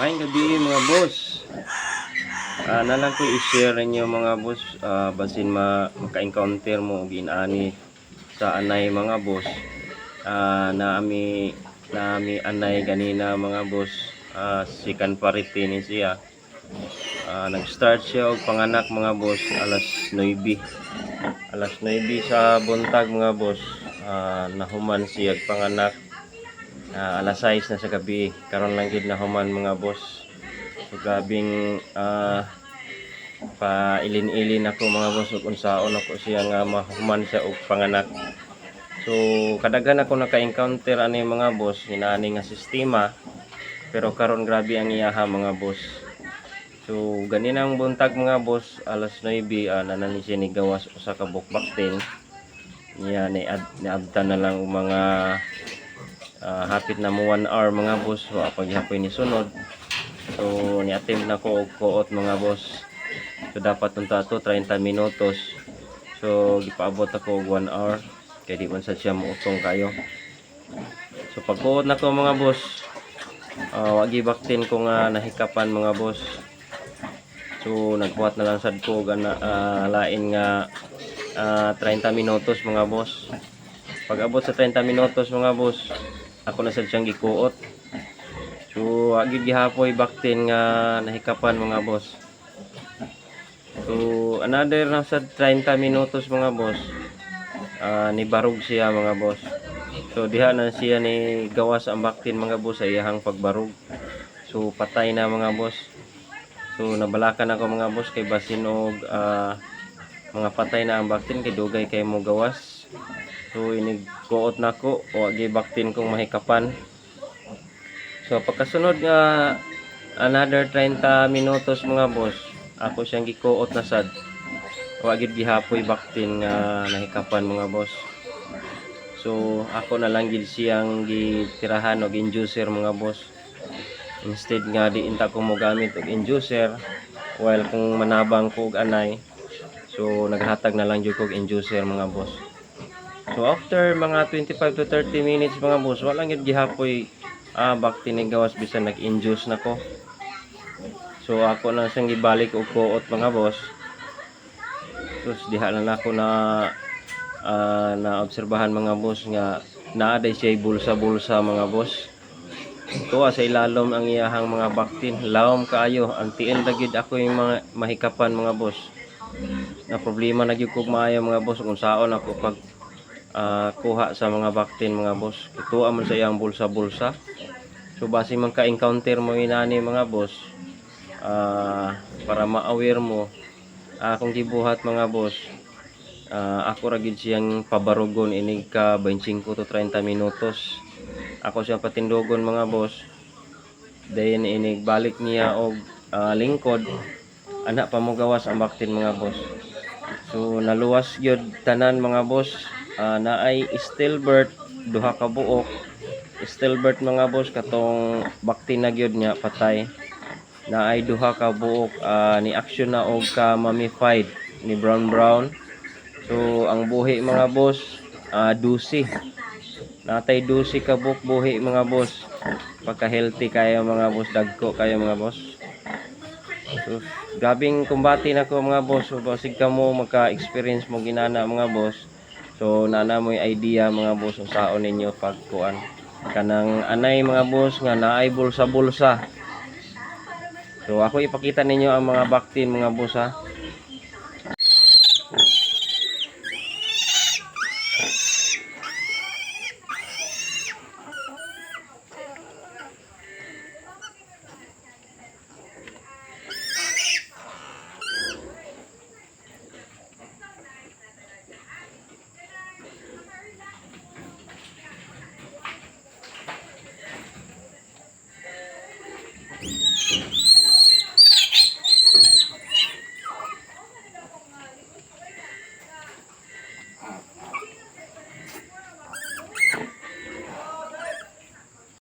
Maayong gabi mga boss. Ah, na lang ko i-share ninyo mga boss ah, basin ma maka-encounter mo og inani sa anay mga boss. Ah, na ami na ami anay ganina mga boss. Ah, sikan parity ni siya. Ah, nag-start siya og panganak mga boss alas 9. Alas 9 sa buntag mga boss. Ah, nahuman siya panganak Ah, alas 6 na sa gabi. Karon lang gid nahuman mga boss. So gabing ah, pa ilin-ilin ako mga boss. Ug unsaon ako siya nga mahuman siya og panganak. So kadaghan ako naka-encounter ani mga boss inaani nga sistema. Pero karon grabe ang iyaha mga boss. So ganinang buntag mga boss. Alas 9 uh, nanani siya ni gawas usa ka bukbaktin. Niya ni ad, niabtan na lang mga Ah, hapit na mo 1 hour mga boss. Wa pagyapoy ni sunod so ni-attempt na ko og kuot mga boss. So dapat unta to 30 minutos. So gipaabot ako og 1 hour. Kay di man sad siya muutong kayo. So pagkuot na ko mga boss. Uh, wagi baktin ko nga nahikapan mga boss. So nagkuhat na lang sad ko og ana ah, lain nga ah, 30 minutos mga boss. Pag abot sa 30 minutos mga boss ako na sad siyang gikuot. So agi gihapoy baktin nga nahikapan mga boss. So another na sad 30 minutos mga boss Ah, ni barug siya mga boss. So diha na siya ni gawas ang baktin mga boss sa iyahang pagbarug. So patay na mga boss. So nabalakan ako mga boss kay basin og ah, mga patay na ang baktin kay dugay kay mo gawas So inigkuot na ko o agi baktin kong mahikapan. So pagkasunod nga another 30 minutos mga boss, ako siyang gikuot na sad. O agi gihapoy baktin nga nahikapan mga boss. So ako na lang gid siyang gitirahan og inducer mga boss. Instead nga di inta ko mo gamit og inducer while kung manabang ko og anay. So naghatag na lang jud ko og inducer mga boss. So after mga 25 to 30 minutes mga boss, wala gyud gihapoy ah bakti ni gawas bisan nag-induce na ko. So ako na siyang gibalik og kuot mga boss. So diha na ako na ah, na mga boss nga naaday siya bulsa-bulsa mga boss. Tuwa sa ilalom ang iyahang mga baktin. Lawom kaayo. Ang tiil na gyud ako yung mga mahikapan mga boss. Na problema na gyud maayo mga boss kung saon ako pag ah, kuha sa mga baktin mga boss. Ituwa man sa iyang bulsa-bulsa. So base man ka encounter mo inani mga boss ah, para ma-aware mo akong gibuhat mga boss. ah, ako ra gid siyang pabarugon inig ka 25 to 30 minutos. Ako siyang patindogon mga boss. Then inig balik niya og ah, lingkod. Anak pa mo gawas ang baktin mga boss. So naluwas gyud tanan mga boss. Ah, naay stillbirth duha ka buok. Stillbirth mga boss katong bakti na gyud niya patay. Naay duha ka buok ah, ni action na og ka mummified ni brown brown. So ang buhi mga boss ah, dusi. Natay dusi ka buok buhi mga boss. Pagka healthy kayo mga boss, dagko kayo mga boss. So, gabing kumbati na ko mga boss. So, basig ka mo maka-experience mo ginana mga boss. So, nana mo yung idea mga boss kung saon ninyo pagkuan. Kanang anay mga boss nga naay bulsa-bulsa. So, ako ipakita ninyo ang mga baktin mga boss ha.